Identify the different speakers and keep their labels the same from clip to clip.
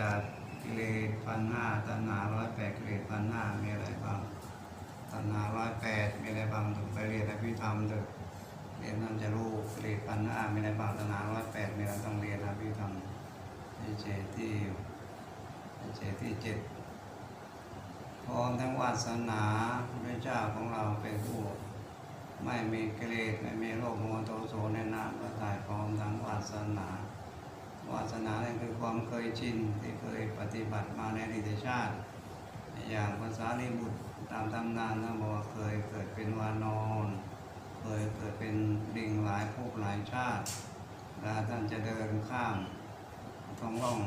Speaker 1: จากกิเลสพันห้าตัณหาร้อยแปดกิเลสพันห้ามีอะไรบ้างตัณหาร้อยแปดมีอะไรบ้างถึงไปเรียนอภิธรรมเถอะเรียนนั่นจะรู้กิเลสพันห้ามีอะไรบ้างตัณหาร้อยแปดมีอะไรต้องเรียนอภิธรรมที่เจที่เจที่เจ็ดพร้อมทั้งวาสนาพระเจ้าของเราเป็นผู้ไม่มีกิเลสไม่มีโรคโมโทโสในนามพระทัยพร้อมทั้งวาสนา วาสนานั่นคือความเคยชินที่เคยปฏิบัติมาในอดีตชาติ อย่างภาษาลิบุตรตามตำนานท่านบอกว่าเคยเกิดเป็นวานอนเคยเกิดเป็นลิงหลายภพหลายชาติแล้วท่านจะเดินข้ามท้องร่อง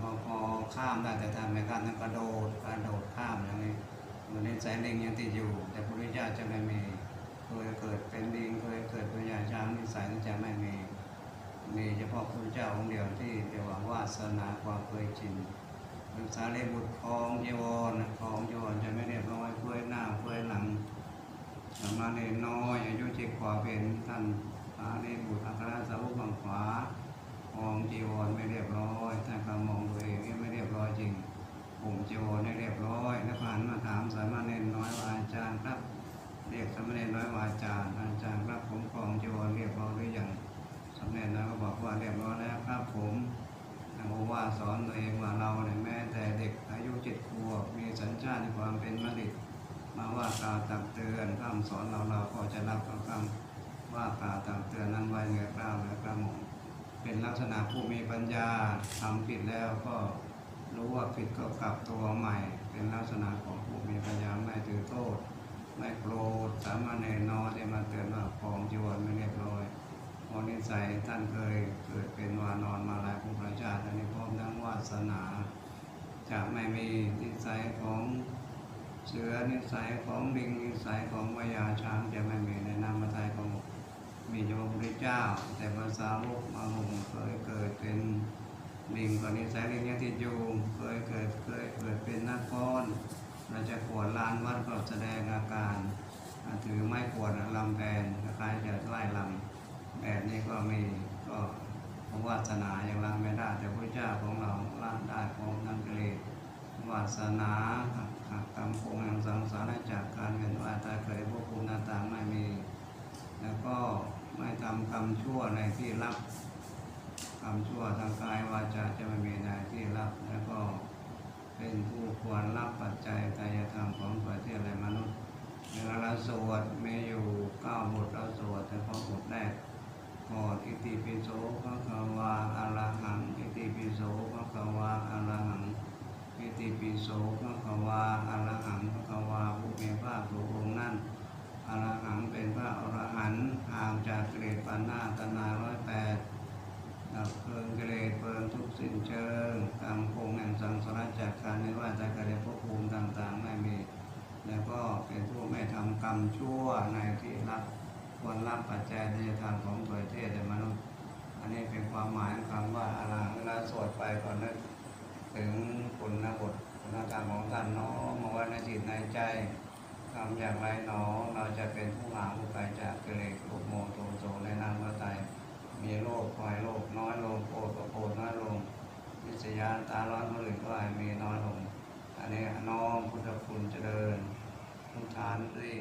Speaker 1: พอพอข้ามได้แต่ทำไม่ข้ามท่านกระโดดกระโดดข้ามอย่างนี้มันในสายลิงยังติดอยู่ แต่พระพุทธเจ้าจะไม่มีเคยเกิดเป็นลิงเคยเกิดเป็นใหญ่ช้างนิสัยนั้นจะไม่มี มีเฉพาะพระพุทธเจ้าองค์เดียวที่เรียกว่าวาสนาความเคยชินศึกษาเรียบุตรของเยวรนะของเยวรจะไม่เรียบร้อยเพื่อยหน้าเพื่อยหลังมารถเนน้อยอายุเจ็ดขวาเป็นท่านพระเรบุตรอัครสาวกฝั่งขวา เรียบร้อยแล้วครับผมนางว่าสอนตัวเองว่าเราเนี่ยแม้แต่เด็กอายุเจ็ดขวบมีสัญชาติความเป็นมฤตมาว่ากล่าวตักเตือนคำสอนเราเราก็จะรับเอาคำว่ากล่าวตักเตือนนั้นไว้เหนือกล้าวเหนือกระหม่อมเป็นลักษณะผู้มีปัญญาทำผิดแล้วก็รู้ว่าผิดก็กลับตัวใหม่ เป็นลักษณะของผู้มีปัญญาไม่ถือโทษไม่โกรธสามารถเนรนอที่มาเตือนว่าของจีวรไม่เรียบร้อย พอนิสัยท่านเคยเกิดเป็นวานอนมาหลายภพหลายชาติอันนี้พร้อมทั้งวาสนาจะไม่มีนิสัยของเสือนิสัยของลิงนิสัยของวายาช้างจะไม่มีในนามไทยของมีเฉพาะพระเจ้า แต่ภาษาโลกมาหงเคยเกิดเป็นลิงก่อนนิสัยลิงยังติดอยู่เคยเกิดเคยเกิดเป็นนักพรเราจะขวดลานวัดก็แสดงอาการถือไม้ขวดลำแพนคล้ายจะไล่ลำ ก็มีก็วาสนายังละไม่ได้ แต่พระเจ้าของเราละได้พร้อมทั้งกิเลสวาสนาหักกรรมคงแห่งสังสารจากการเวียนว่ายตายเกิดพวกคุณหน้าตางไม่มี แล้วก็ไม่ทำกรรมชั่วในที่รับกรรมชั่วทางกายวาจาจะไม่มีในที่รับ แล้วก็เป็นผู้ควรรับปัจจัยกายธรรมของประเทศและมนุษย์เวลาเราสวดมีอยู่เก้าบทเราสวดแต่พอบทแรกก่อนอิ ติปิโสพระคะวาอะระหังอิติปิโสพระคะวาอะระหังอิติปิโสพระคะวาอะระหังพระคะวาผู้มีพระผู้องค์นั้นอะระหังเป็นพระอรหันต์ห่างจากเกิเลสปัญหาตนาร้อยแปดดับเพลิงกิเลสเพลิงทุกสิ้นเชิงกรรมคงแห่งสังสารจากการในว่าจากการในภพภูมิต่างๆไม่มี แล้วก็เป็นผู้ไม่ทำกรรมชั่วในที่รับ ควรรับปัจจัยที่จะทำของตัวเทศและมนุษย์ อันนี้เป็นความหมายคำว่าอาลังเวลาสวดไปก่อนนึกถึงคุณบทคุณธรรมของท่านน้อมมาไว้ในจิตในใจทำอย่างไรหนอเราจะเป็นผู้หาผู้ไกลจากกิเลสรูปโมโทโสในนามพระไตรมีโรคคอยโรคน้อยลงโกรธก็โกรธน้อยลงวิสยานตาร้อนคนอื่นก็ให้มีน้อยลง อันนี้น้อมพุทธคุณเจริญพุทธานรี